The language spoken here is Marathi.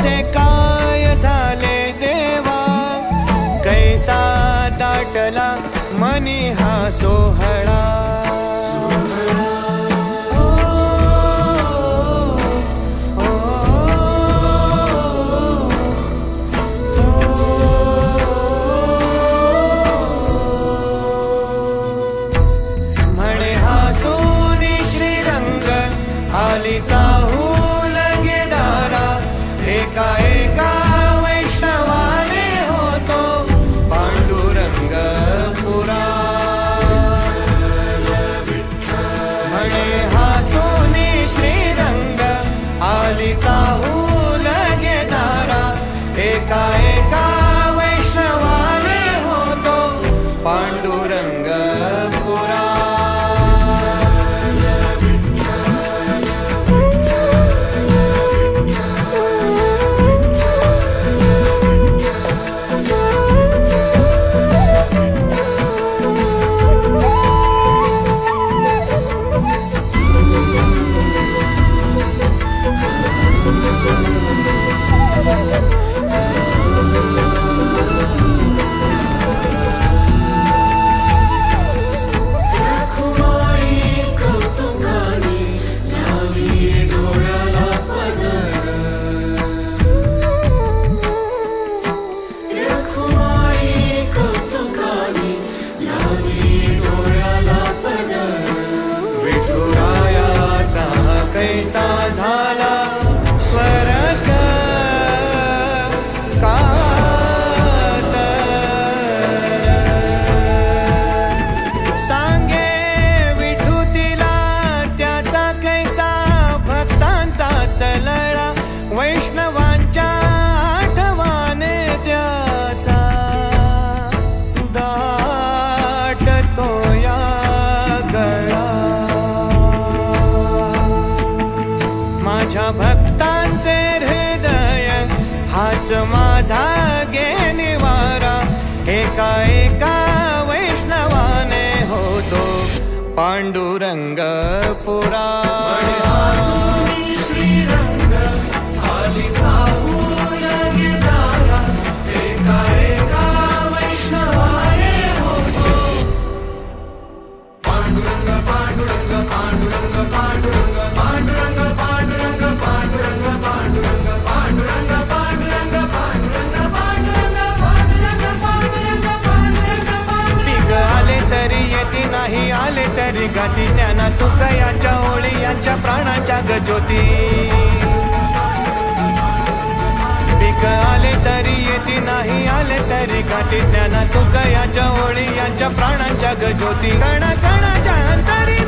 कसे काय झाले देवा? कैसा दाटला मनी हा सोहळा? झाला माझ्या भक्तांचे हृदय हाच माझा गे निवारा एका एका वैष्णवाने होतो पांडुरंग पुरा. गाती तुका याच्या ओळी यांच्या प्राणाच्या गजोती. पिक आले तरी येती नाही आले तरी गाती ज्ञाना तुकयाच्या ओळी यांच्या प्राणांच्या गजोती. कण कणाच्या अंतरी